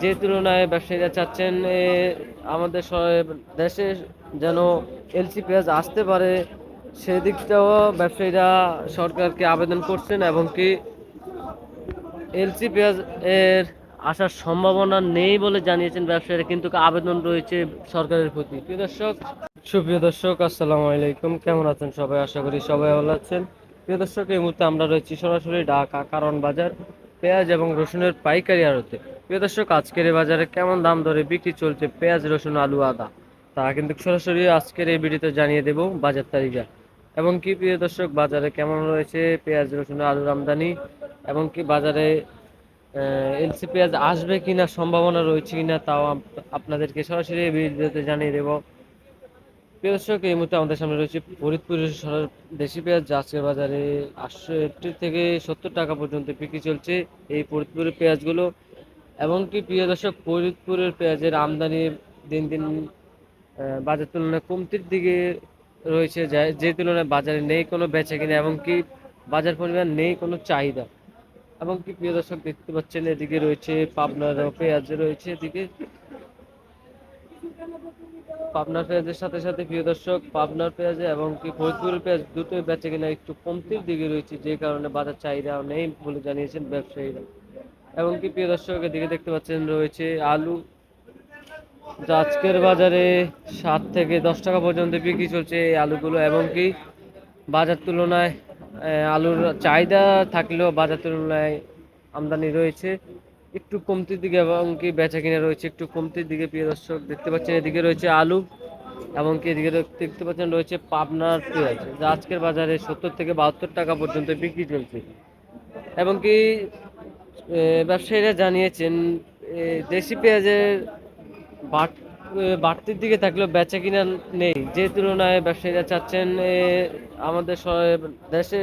যে তুলনায় ব্যবসায়ীরা চাচ্ছেন আমাদের দেশে যেন এলসি পেঁয়াজ আসতে পারে, সেদিকটাও ব্যবসায়ীরা সরকারকে আবেদন করছেন এবং কি এলসি পেঁয়াজ এর আসার সম্ভাবনা নেই বলে জানিয়েছেন ব্যবসায়ীরা, কিন্তু আবেদন রয়েছে সরকারের প্রতি। প্রিয় দর্শক, সুপ্রিয় দর্শক, আসসালামু আলাইকুম। কেমন আছেন সবাই? আশা করি সবাই ভালো আছেন। প্রিয় দর্শক, এই মুহূর্তে আমরা রয়েছি সরাসরি ঢাকা কারণ বাজার। পেঁয়াজ এবং রসুনের পাইকারি আড়তে প্রিয় দর্শক, আজকের এই বাজারে কেমন দাম দরে বিক্রি চলছে পেঁয়াজ, রসুন, আলু, আদা? তা কিন্তু সরাসরি আজকের এই ভিডিওতে জানিয়ে দেব বাজার তালিকা। এবং কি, প্রিয় দর্শক, বাজারে কেমন রয়েছে পেঁয়াজ, রসুন, আলুর আমদানি? এবং কি বাজারে এলসি পেঁয়াজ আসবে কিনা, সম্ভাবনা রয়েছে কিনা, তাও আপনাদেরকে সরাসরি এই ভিডিওতে জানিয়ে দেব। প্রিয় দর্শক, এই মুহূর্তে আমাদের সামনে রয়েছে ফরিদপুরের সর- দেশি পেঁয়াজ যা আজকের বাজারে আটষট্টি থেকে সত্তর টাকা পর্যন্ত বিক্রি চলছে এই ফরিদপুরের পেঁয়াজগুলো। এমনকি প্রিয় দর্শক, ফরিদপুরের পেঁয়াজের আমদানি দিন দিন বাজার তুলনায় কমতির দিকে রয়েছে, যে তুলনায় বাজারে নেই কোনো বেচা কিনা, এমনকি বাজার পরিমাণ নেই কোনো চাহিদা। এমনকি প্রিয় দর্শক, দেখতে পাচ্ছেন, এদিকে রয়েছে পাবনার পেঁয়াজ রয়েছে, এদিকে পাবনার পেঁয়াজের সাথে সাথে প্রিয় দর্শক, পাবনার পেঁয়াজে এবং কি ফরিদপুরের পেঁয়াজ দুটোই বেচে কিনা একটু কমতির দিকে রয়েছে, যে কারণে বাজার চাহিদা নেই বলে জানিয়েছেন ব্যবসায়ীরা। এবং কি প্রিয় দর্শক, এদিকে দেখতে পাচ্ছেন রয়েছে আলু, যা আজকের বাজারে সাত থেকে দশ টাকা পর্যন্ত বিক্রি চলছে এই আলুগুলো এবং কি বাজার তুলনায় আলুর চাহিদা থাকলেও বাজার তুলনায় আমদানি রয়েছে। একটু কমতির দিকে এবং কি বেচা কিনা রয়েছে, একটু কমতির দিকে প্রিয় দর্শক দেখতে পাচ্ছেন, এদিকে রয়েছে আলু এবং কি এদিকে দেখতে পাচ্ছেন রয়েছে পাবনার পেঁয়াজ, যা আজকের বাজারে সত্তর থেকে বাহাত্তর টাকা পর্যন্ত বিক্রি চলছে। এবং কি ব্যবসায়ীরা জানিয়েছেন দেশি পেঁয়াজের বাট- বাড়তির দিকে থাকলেও বেচা কিনা নেই। যে তুলনায় ব্যবসায়ীরা চাচ্ছেন আমাদের দেশে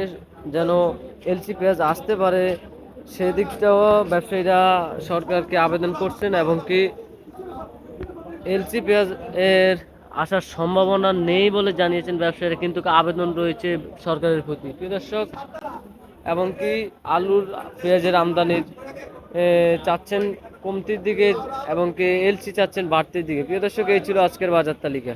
যেন এলসি পেঁয়াজ আসতে পারে সেদিকটাও ব্যবসায়ীরা সরকারকে আবেদন করছেন এবং কি এলসি পেঁয়াজ এর আসার সম্ভাবনা নেই বলে জানিয়েছেন ব্যবসায়ীরা, কিন্তু আবেদন রয়েছে সরকারের প্রতি। প্রিয় দর্শক, এবং কি আলুর পেঁয়াজের আমদানির চাচ্ছেন কমতির দিকে এবং কি এলসি চাচ্ছেন বাড়তির দিকে। প্রিয় দর্শক, এই ছিল আজকের বাজার তালিকা।